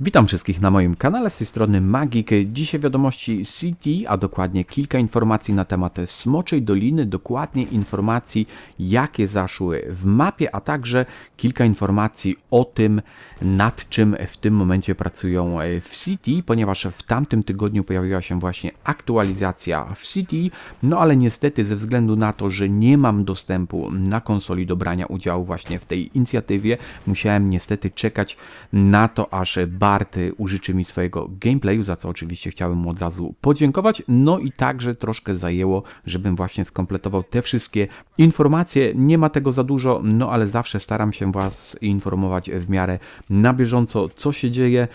Witam wszystkich na moim kanale z tej strony Magik. Dzisiaj wiadomości City, a dokładnie kilka informacji na temat Smoczej Doliny, dokładnie informacji jakie zaszły w mapie, a także kilka informacji o tym nad czym w tym momencie pracują w City, ponieważ w tamtym tygodniu pojawiła się właśnie aktualizacja w City, no ale niestety ze względu na to, że nie mam dostępu na konsoli do brania udziału właśnie w tej inicjatywie, musiałem niestety czekać na to, aż Bart użyczy mi swojego gameplayu, za co oczywiście chciałem mu od razu podziękować. No i także troszkę zajęło, żebym właśnie skompletował te wszystkie informacje. Nie ma tego za dużo, no ale zawsze staram się Was informować w miarę na bieżąco, co się dzieje.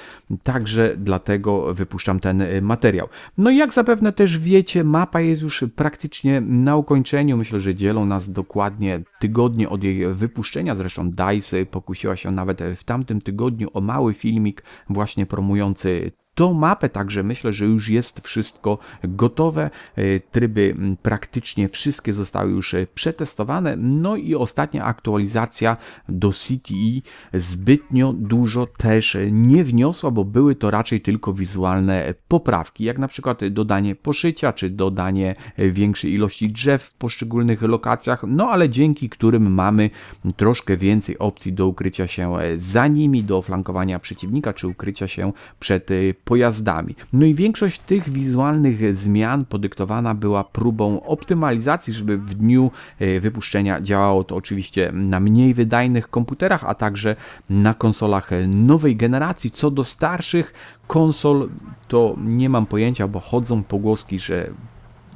Także dlatego wypuszczam ten materiał. No i jak zapewne też wiecie, mapa jest już praktycznie na ukończeniu. Myślę, że dzielą nas dokładnie tygodnie od jej wypuszczenia. Zresztą DICE pokusiła się nawet w tamtym tygodniu o mały filmik właśnie promujący tą mapę, także myślę, że już jest wszystko gotowe. E, Tryby praktycznie wszystkie zostały już e, przetestowane. No i ostatnia aktualizacja do CTE zbytnio dużo też nie wniosła, bo były to raczej tylko wizualne poprawki, jak na przykład dodanie poszycia, czy dodanie e, większej ilości drzew w poszczególnych lokacjach, no ale dzięki którym mamy troszkę więcej opcji do ukrycia się e, za nimi, do flankowania przeciwnika, czy ukrycia się przed e, pojazdami. No i większość tych wizualnych zmian podyktowana była próbą optymalizacji, żeby w dniu e, wypuszczenia działało to oczywiście na mniej wydajnych komputerach, a także na konsolach nowej generacji. Co do starszych konsol, to nie mam pojęcia, bo chodzą pogłoski, że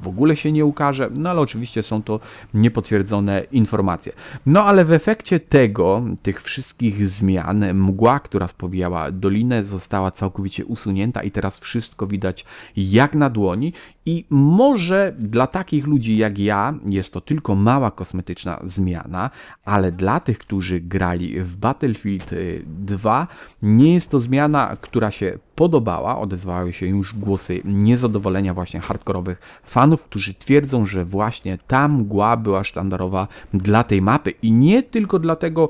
w ogóle się nie ukaże, no ale oczywiście są to niepotwierdzone informacje. No ale w efekcie tego, tych wszystkich zmian, mgła, która spowijała dolinę, została całkowicie usunięta i teraz wszystko widać jak na dłoni i może dla takich ludzi jak ja jest to tylko mała kosmetyczna zmiana, ale dla tych, którzy grali w Battlefield 2, nie jest to zmiana, która się podobała. Odezwały się już głosy niezadowolenia właśnie hardkorowych fanów, którzy twierdzą, że właśnie ta mgła była sztandarowa dla tej mapy i nie tylko dlatego,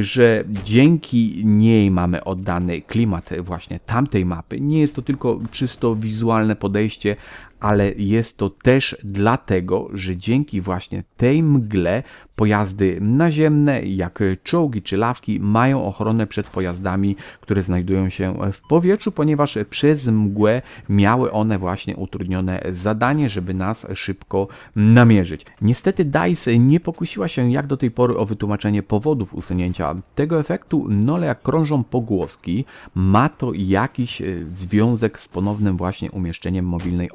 że dzięki niej mamy oddany klimat właśnie tamtej mapy. Nie jest to tylko czysto wizualne podejście, ale jest to też dlatego, że dzięki właśnie tej mgle pojazdy naziemne, jak czołgi czy lawki, mają ochronę przed pojazdami, które znajdują się w powietrzu, ponieważ przez mgłę miały one właśnie utrudnione zadanie, żeby nas szybko namierzyć. Niestety DICE nie pokusiła się jak do tej pory o wytłumaczenie powodów usunięcia tego efektu, no ale jak krążą pogłoski, ma to jakiś związek z ponownym właśnie umieszczeniem mobilnej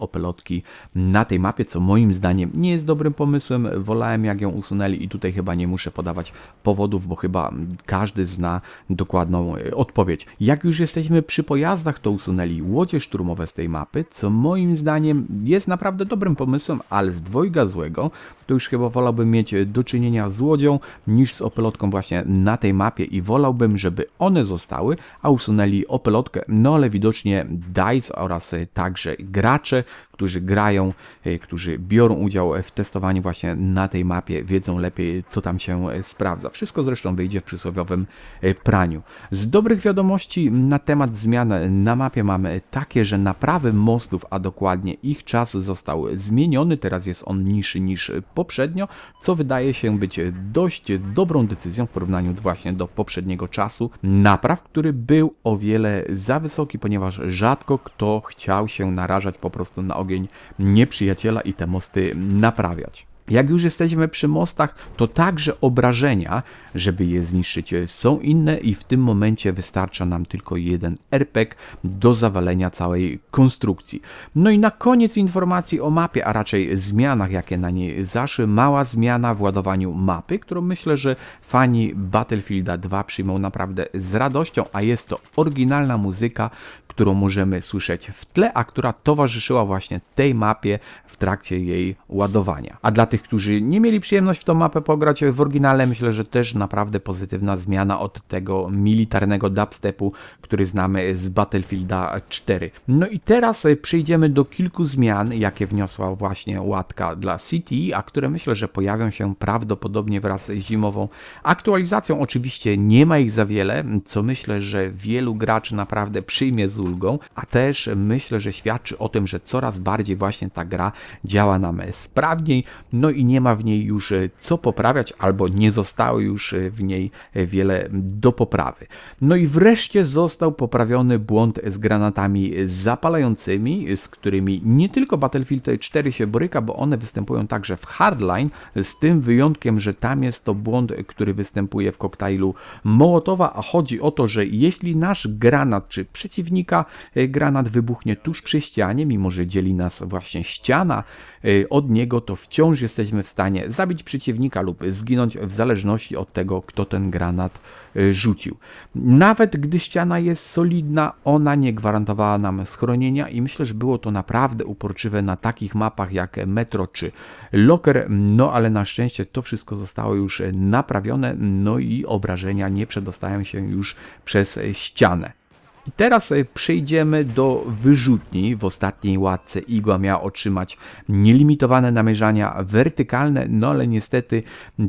na tej mapie, co moim zdaniem nie jest dobrym pomysłem. Wolałem jak ją usunęli i tutaj chyba nie muszę podawać powodów, bo chyba każdy zna dokładną e, odpowiedź. Jak już jesteśmy przy pojazdach, to usunęli łodzie szturmowe z tej mapy, co moim zdaniem jest naprawdę dobrym pomysłem, ale z dwojga złego, to już chyba wolałbym mieć do czynienia z łodzią niż z opelotką właśnie na tej mapie i wolałbym, żeby one zostały, a usunęli opelotkę, no ale widocznie DICE oraz także gracze, którzy grają, e, którzy biorą udział w testowaniu właśnie na tej mapie, wiedzą lepiej, co tam się e, sprawdza. Wszystko zresztą wyjdzie w przysłowiowym e, praniu. Z dobrych wiadomości na temat zmian na mapie mamy takie, że naprawy mostów, a dokładnie ich czas został zmieniony, teraz jest on niższy niż poprzednio, co wydaje się być dość dobrą decyzją w porównaniu właśnie do poprzedniego czasu napraw, który był o wiele za wysoki, ponieważ rzadko kto chciał się narażać po prostu na ogień nieprzyjaciela i te mosty naprawiać. Jak już jesteśmy przy mostach, to także obrażenia, żeby je zniszczyć, są inne i w tym momencie wystarcza nam tylko jeden RPG do zawalenia całej konstrukcji. No i na koniec informacji o mapie, a raczej zmianach, jakie na niej zaszły. Mała zmiana w ładowaniu mapy, którą myślę, że fani Battlefielda 2 przyjmą naprawdę z radością, a jest to oryginalna muzyka, którą możemy słyszeć w tle, a która towarzyszyła właśnie tej mapie w trakcie jej ładowania. A dla tych, którzy nie mieli przyjemność w tą mapę pograć w oryginale, myślę, że też naprawdę pozytywna zmiana od tego militarnego dubstepu, który znamy z Battlefielda 4. No i teraz e, przejdziemy do kilku zmian, jakie wniosła właśnie łatka dla City, a które myślę, że pojawią się prawdopodobnie wraz z zimową aktualizacją. Oczywiście nie ma ich za wiele, co myślę, że wielu graczy naprawdę przyjmie z ulgą, a też myślę, że świadczy o tym, że coraz bardziej właśnie ta gra działa nam sprawniej, no i nie ma w niej już e, co poprawiać, albo nie zostało już e, w niej wiele do poprawy. No i wreszcie został poprawiony błąd z granatami zapalającymi, z którymi nie tylko Battlefield 4 się boryka, bo one występują także w Hardline, z tym wyjątkiem, że tam jest to błąd, który występuje w koktajlu Mołotowa, a chodzi o to, że jeśli nasz granat czy przeciwnika e, granat wybuchnie tuż przy ścianie, mimo że dzieli nas właśnie ściana e, od niego, to wciąż jesteśmy w stanie zabić przeciwnika lub zginąć w zależności od tego, kto ten granat e, rzucił. Nawet gdy ściana jest solidna, ona nie gwarantowała nam schronienia i myślę, że było to naprawdę uporczywe na takich mapach jak Metro czy Locker, no ale na szczęście to wszystko zostało już naprawione, no i obrażenia nie przedostają się już przez ścianę. I teraz e, przejdziemy do wyrzutni. W ostatniej łatce igła miała otrzymać nielimitowane namierzania wertykalne, no ale niestety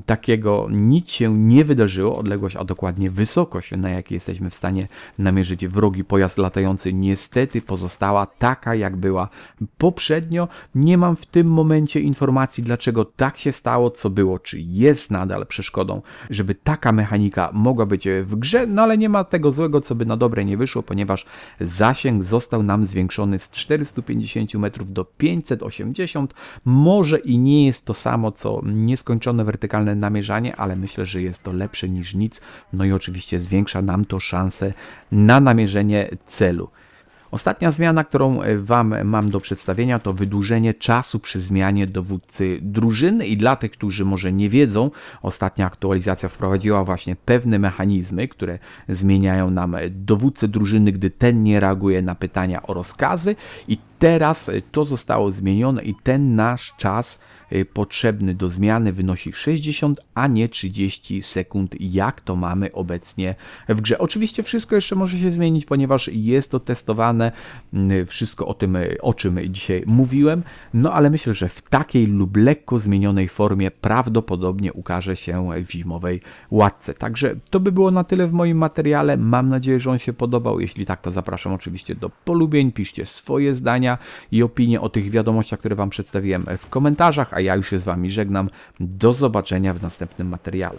takiego nic się nie wydarzyło. Odległość, a dokładnie wysokość, na jakiej jesteśmy w stanie namierzyć wrogi pojazd latający, niestety pozostała taka, jak była poprzednio. Nie mam w tym momencie informacji, dlaczego tak się stało, co było, czy jest nadal przeszkodą, żeby taka mechanika mogła być w grze, no ale nie ma tego złego, co by na dobre nie wyszło ponieważ zasięg został nam zwiększony z 450 metrów do 580. Może i nie jest to samo co nieskończone wertykalne namierzanie, ale myślę, że jest to lepsze niż nic. No i oczywiście zwiększa nam to szansę na namierzenie celu. Ostatnia zmiana, którą e, Wam mam do przedstawienia, to wydłużenie czasu przy zmianie dowódcy drużyny. I dla tych, którzy może nie wiedzą, ostatnia aktualizacja wprowadziła właśnie pewne mechanizmy, które zmieniają nam dowódcę drużyny, gdy ten nie reaguje na pytania o rozkazy. I teraz e, to zostało zmienione i ten nasz czas e, potrzebny do zmiany wynosi 60, a nie 30 sekund, jak to mamy obecnie w grze. Oczywiście wszystko jeszcze może się zmienić, ponieważ jest to testowane, wszystko o tym, o czym dzisiaj mówiłem, no ale myślę, że w takiej lub lekko zmienionej formie prawdopodobnie ukaże się w zimowej łatce. Także to by było na tyle w moim materiale. Mam nadzieję, że on się podobał. Jeśli tak, to zapraszam oczywiście do polubień, piszcie swoje zdania i opinie o tych wiadomościach, które Wam przedstawiłem w komentarzach, ja już się z Wami żegnam. Do zobaczenia w następnym materiale.